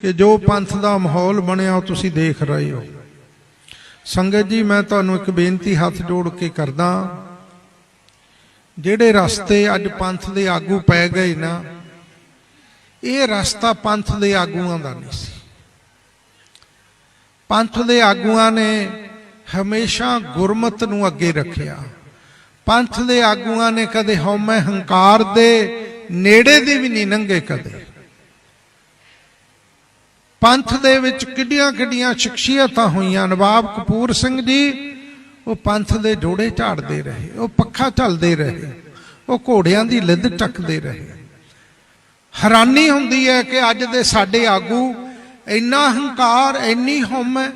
ਕਿ ਜੋ ਪੰਥ ਦਾ ਮਾਹੌਲ ਬਣਿਆ ਉਹ ਤੁਸੀਂ ਦੇਖ ਰਹੇ ਹੋ। ਸੰਗਤ ਜੀ, ਮੈਂ ਤੁਹਾਨੂੰ ਇੱਕ ਬੇਨਤੀ ਹੱਥ ਜੋੜ ਕੇ ਕਰਦਾ ਜਿਹੜੇ ਰਸਤੇ ਅੱਜ ਪੰਥ ਦੇ ਆਗੂ ਪੈ ਗਏ ਨਾ, ਇਹ ਰਸਤਾ ਪੰਥ ਦੇ ਆਗੂਆਂ ਦਾ ਨਹੀਂ ਸੀ। ਪੰਥ ਦੇ ਆਗੂਆਂ ਨੇ ਹਮੇਸ਼ਾ ਗੁਰਮਤ ਨੂੰ ਅੱਗੇ ਰੱਖਿਆ। ਪੰਥ ਦੇ ਆਗੂਆਂ ਨੇ ਕਦੇ ਹਉਮੈ ਹੰਕਾਰ ਦੇ ਨੇੜੇ ਦੀ ਵੀ ਨਹੀਂ ਲੰਘੇ ਕਦੇ। ਪੰਥ ਦੇ ਵਿੱਚ ਕਿੱਡੀਆਂ ਕਿੱਡੀਆਂ ਸ਼ਖਸੀਅਤਾਂ ਹੋਈਆਂ। ਨਵਾਬ ਕਪੂਰ ਸਿੰਘ ਜੀ, ਉਹ ਪੰਥ ਦੇ ਜੋੜੇ ਝਾੜਦੇ ਰਹੇ, ਉਹ ਪੱਖਾ ਝਲਦੇ ਰਹੇ, ਉਹ ਘੋੜਿਆਂ ਦੀ ਲਿੱਦ ਟੱਕਦੇ ਰਹੇ। ਹੈਰਾਨੀ ਹੁੰਦੀ ਹੈ ਕਿ ਅੱਜ ਦੇ ਸਾਡੇ ਆਗੂ ਇੰਨਾ ਹੰਕਾਰ, ਇੰਨੀ ਹਉਮੈ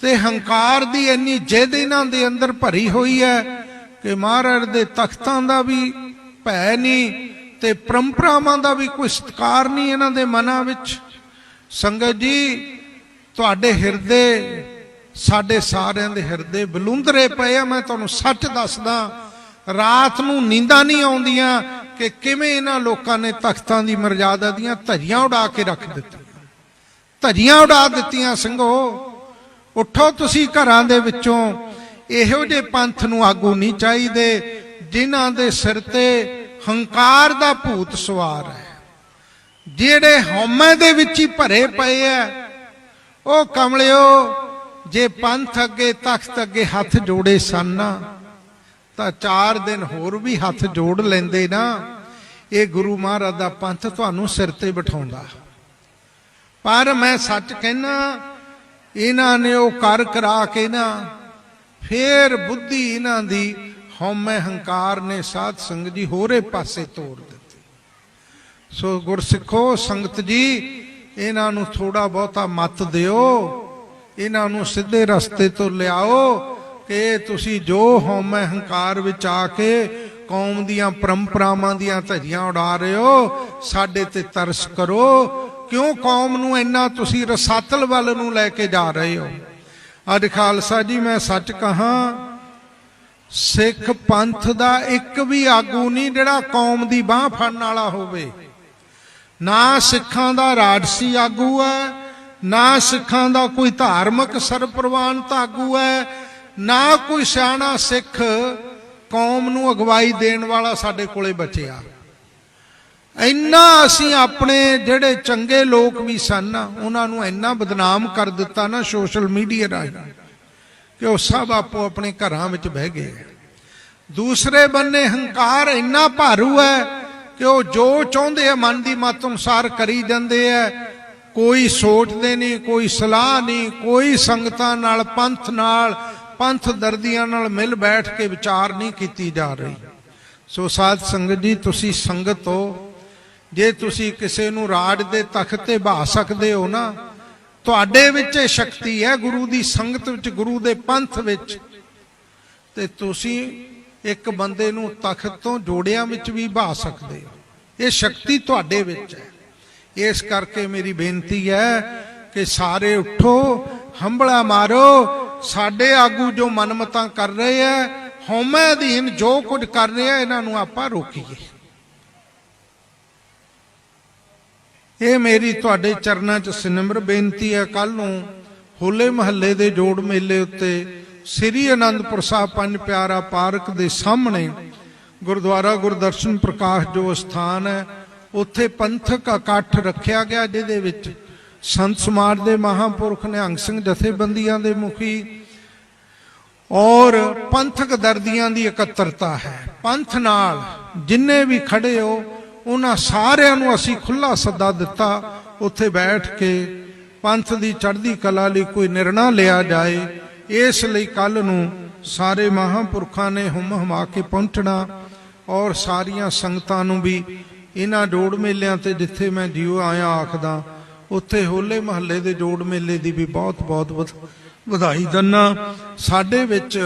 ਤੇ ਹੰਕਾਰ ਦੀ ਇੰਨੀ ਜਿੱਦ ਇਹਨਾਂ ਦੇ ਅੰਦਰ ਭਰੀ ਹੋਈ ਹੈ ਕਿ ਮਹਾਰਾਜ ਦੇ ਤਖਤਾਂ ਦਾ ਵੀ ਭੈ ਨਹੀਂ ਤੇ ਪਰੰਪਰਾਵਾਂ ਦਾ ਵੀ ਕੋਈ ਸਤਿਕਾਰ ਨਹੀਂ ਇਹਨਾਂ ਦੇ ਮਨਾਂ ਵਿੱਚ। ਸੰਗਤ ਜੀ, ਤੁਹਾਡੇ ਹਿਰਦੇ, ਸਾਡੇ ਸਾਰਿਆਂ ਦੇ ਹਿਰਦੇ ਬਲੁੰਦਰੇ ਪਏ ਆ। ਮੈਂ ਤੁਹਾਨੂੰ ਸੱਚ ਦੱਸਦਾ, ਰਾਤ ਨੂੰ ਨੀਂਦਾਂ ਨਹੀਂ ਆਉਂਦੀਆਂ ਕਿ ਕਿਵੇਂ ਇਹਨਾਂ ਲੋਕਾਂ ਨੇ ਤਖਤਾਂ ਦੀ ਮਰਜ਼ਾਦਾ ਦੀਆਂ ਧਰੀਆਂ ਉਡਾ ਕੇ ਰੱਖ ਦਿੱਤੀਆਂ। ਧਰੀਆਂ ਉਡਾ ਦਿੱਤੀਆਂ ਸਿੰਘੋ ਉੱਠੋ ਤੁਸੀਂ ਘਰਾਂ ਦੇ ਵਿੱਚੋਂ। ਇਹੋ ਜਿਹੇ ਪੰਥ ਨੂੰ ਆਗੂ ਨਹੀਂ ਚਾਹੀਦੇ, ਜਿਨ੍ਹਾਂ ਦੇ ਸਿਰ ਤੇ ਹੰਕਾਰ ਦਾ ਭੂਤ ਸਵਾਰ ਹੈ। ਜਿਹੜੇ ਹਉਮੈ ਦੇ ਵਿੱਚ ਹੀ ਭਰੇ ਪਏ ਐ, ਉਹ ਕਮਲਿਓ, ਜੇ ਪੰਥ ਅੱਗੇ, ਤਖਤ ਅੱਗੇ ਹੱਥ ਜੋੜੇ ਸਨ ਨਾ, ਤਾਂ ਚਾਰ ਦਿਨ ਹੋਰ ਵੀ ਹੱਥ ਜੋੜ ਲੈਂਦੇ ਨਾ। ਇਹ ਗੁਰੂ ਮਹਾਰਾਜ ਦਾ ਪੰਥ ਤੁਹਾਨੂੰ ਸਿਰ ਤੇ ਬਿਠਾਉਂਦਾ। ਪਰ ਮੈਂ ਸੱਚ ਕਹਿਣਾ ਇਹਨਾਂ ਨੇ ਉਹ ਕਰ ਕਰਾ ਕੇ ਨਾ, ਫੇਰ ਬੁੱਧੀ ਇਹਨਾਂ ਦੀ ਹਉਮੈ ਹੰਕਾਰ ਨੇ ਸਾਧ ਸੰਗਤ ਜੀ ਹੋਰੇ ਪਾਸੇ ਤੋੜ ਦਿੱਤੀ। ਸੋ ਗੁਰਸਿੱਖੋ ਸੰਗਤ ਜੀ, ਇਹਨਾਂ ਨੂੰ ਥੋੜਾ ਬਹੁਤਾ ਮਤ ਦਿਓ। ਇਹਨਾਂ ਨੂੰ ਸਿੱਧੇ ਰਸਤੇ ਤੋਂ ਲਿਆਓ ਕਿ ਤੁਸੀਂ ਜੋ ਹਉਮੈ ਹੰਕਾਰ ਵਿੱਚ ਆ ਕੇ ਕੌਮ ਦੀਆਂ ਪਰੰਪਰਾਵਾਂ ਦੀਆਂ ਧੱਜੀਆਂ ਉਡਾ ਰਹੇ ਹੋ, ਸਾਡੇ ਤੇ ਤਰਸ ਕਰੋ। ਕਿਉਂ ਕੌਮ ਨੂੰ ਇੰਨਾ ਤੁਸੀਂ ਰਸਾਤਲ ਵੱਲ ਨੂੰ ਲੈ ਕੇ ਜਾ ਰਹੇ ਹੋ? ਅੱਜ ਖਾਲਸਾ ਜੀ, ਮੈਂ ਸੱਚ ਕਹਾਂ, ਸਿੱਖ ਪੰਥ ਦਾ ਇੱਕ ਵੀ ਆਗੂ ਨਹੀਂ ਜਿਹੜਾ ਕੌਮ ਦੀ ਬਾਹ ਫੜਨ ਵਾਲਾ ਹੋਵੇ। ਨਾ ਸਿੱਖਾਂ ਦਾ ਰਾਜਸੀ ਆਗੂ ਹੈ, ਨਾ ਸਿੱਖਾਂ ਦਾ ਕੋਈ ਧਾਰਮਿਕ ਸਰਪ੍ਰਵਾਨਤ ਆਗੂ ਹੈ, ਨਾ ਕੋਈ ਸਿਆਣਾ ਸਿੱਖ ਕੌਮ ਨੂੰ ਅਗਵਾਈ ਦੇਣ ਵਾਲਾ ਸਾਡੇ ਕੋਲੇ ਬਚਿਆ। ਇੰਨਾ ਅਸੀਂ ਆਪਣੇ ਜਿਹੜੇ ਚੰਗੇ ਲੋਕ ਵੀ ਸਨ ਨਾ ਉਹਨਾਂ ਨੂੰ ਇੰਨਾ ਬਦਨਾਮ ਕਰ ਦਿੱਤਾ ਨਾ ਸੋਸ਼ਲ ਮੀਡੀਆ ਰਾਹੀਂ ਕਿ ਉਹ ਸਭ ਆਪੋ ਆਪਣੇ ਘਰਾਂ ਵਿੱਚ ਬਹਿ ਗਏ। ਦੂਸਰੇ ਬੰਨੇ ਹੰਕਾਰ ਇੰਨਾ ਭਾਰੂ ਹੈ ਕਿ ਉਹ ਜੋ ਚਾਹੁੰਦੇ ਆ, ਮਨ ਦੀ ਮਤ ਅਨੁਸਾਰ ਕਰੀ ਜਾਂਦੇ ਆ। ਕੋਈ ਸੋਚਦੇ ਨਹੀਂ, ਕੋਈ ਸਲਾਹ ਨਹੀਂ, ਕੋਈ ਸੰਗਤਾਂ ਨਾਲ, ਪੰਥ ਨਾਲ, ਪੰਥ ਦਰਦੀਆਂ ਨਾਲ ਮਿਲ ਬੈਠ ਕੇ ਵਿਚਾਰ ਨਹੀਂ ਕੀਤੀ ਜਾ ਰਹੀ। ਸੋ ਸਾਧ ਸੰਗਤ ਜੀ, ਤੁਸੀਂ ਸੰਗਤ ਹੋ। ਜੇ ਤੁਸੀਂ ਕਿਸੇ ਨੂੰ ਰਾਜ ਦੇ ਤਖਤ ਤੇ ਬਹਾ ਸਕਦੇ ਹੋ ਨਾ, ਤੁਹਾਡੇ ਵਿੱਚ ਇਹ ਸ਼ਕਤੀ ਹੈ ਗੁਰੂ ਦੀ ਸੰਗਤ ਵਿੱਚ, ਗੁਰੂ ਦੇ ਪੰਥ ਵਿੱਚ। ਤੇ ਤੁਸੀਂ ਇੱਕ ਬੰਦੇ ਨੂੰ ਤਖਤ ਤੋਂ ਜੋੜਿਆਂ ਵਿੱਚ ਵੀ ਬਹਾ ਸਕਦੇ ਹੋ। ਇਹ ਸ਼ਕਤੀ ਤੁਹਾਡੇ ਵਿੱਚ ਹੈ। ਇਸ ਕਰਕੇ ਮੇਰੀ ਬੇਨਤੀ ਹੈ ਕਿ ਸਾਰੇ ਉੱਠੋ ਹੰਬਲਾ ਮਾਰੋ। ਸਾਡੇ ਆਗੂ ਜੋ ਮਨਮਤਾਂ ਕਰ ਰਹੇ ਆ ਹਉਮੈ ਅਧੀਨ ਜੋ ਕੁਝ ਕਰ ਰਹੇ ਆ ਇਹਨਾਂ ਨੂੰ ਆਪਾਂ ਰੋਕੀਏ। ਇਹ ਮੇਰੀ ਤੁਹਾਡੇ ਚਰਨਾਂ 'ਚ ਸਿਨਮਰ ਬੇਨਤੀ ਹੈ। ਕੱਲ ਨੂੰ ਹੋਲੇ ਮਹੱਲੇ ਦੇ ਜੋੜ ਮੇਲੇ ਉੱਤੇ ਸ੍ਰੀ ਅਨੰਦਪੁਰ ਸਾਹਿਬ ਪੰਜ ਪਿਆਰਾ ਪਾਰਕ ਦੇ ਸਾਹਮਣੇ ਗੁਰਦੁਆਰਾ ਗੁਰਦਰਸ਼ਨ ਪ੍ਰਕਾਸ਼ ਜੋ ਸਥਾਨ ਹੈ, ਉੱਥੇ ਪੰਥਕ ਇਕੱਠ ਰੱਖਿਆ ਗਿਆ, ਜਿਹਦੇ ਵਿੱਚ ਸੰਤ ਸਮਾਜ ਦੇ ਮਹਾਪੁਰਖ ਨਿਹੰਗ ਸਿੰਘ ਜਥੇਬੰਦੀਆਂ ਦੇ ਮੁਖੀ ਔਰ ਪੰਥਕ ਦਰਦੀਆਂ ਦੀ ਇਕੱਤਰਤਾ ਹੈ। ਪੰਥ ਨਾਲ ਜਿੰਨੇ ਵੀ ਖੜੇ ਹੋ, ਉਹਨਾਂ ਸਾਰਿਆਂ ਨੂੰ ਅਸੀਂ ਖੁੱਲਾ ਸੱਦਾ ਦਿੱਤਾ, ਉੱਥੇ ਬੈਠ ਕੇ ਪੰਥ ਦੀ ਚੜ੍ਹਦੀ ਕਲਾ ਲਈ ਕੋਈ ਨਿਰਣਾ ਲਿਆ ਜਾਏ ਇਸ ਲਈ ਕੱਲ ਨੂੰ ਸਾਰੇ ਮਹਾਪੁਰਖਾਂ ਨੇ ਹੁਮ ਹਮਾ ਕੇ ਪਹੁੰਚਣਾ ਔਰ ਸਾਰੀਆਂ ਸੰਗਤਾਂ ਨੂੰ ਵੀ ਇਹਨਾਂ ਜੋੜ ਮੇਲਿਆਂ ਤੇ ਜਿੱਥੇ ਮੈਂ ਜਿਉ ਆਇਆ ਆਖਦਾ, ਉੱਥੇ ਹੋਲੇ ਮਹੱਲੇ ਦੇ ਜੋੜ ਮੇਲੇ ਦੀ ਵੀ ਬਹੁਤ ਬਹੁਤ ਵਧ- ਵਧਾਈ ਦਿੰਨਾ ਸਾਡੇ ਵਿੱਚ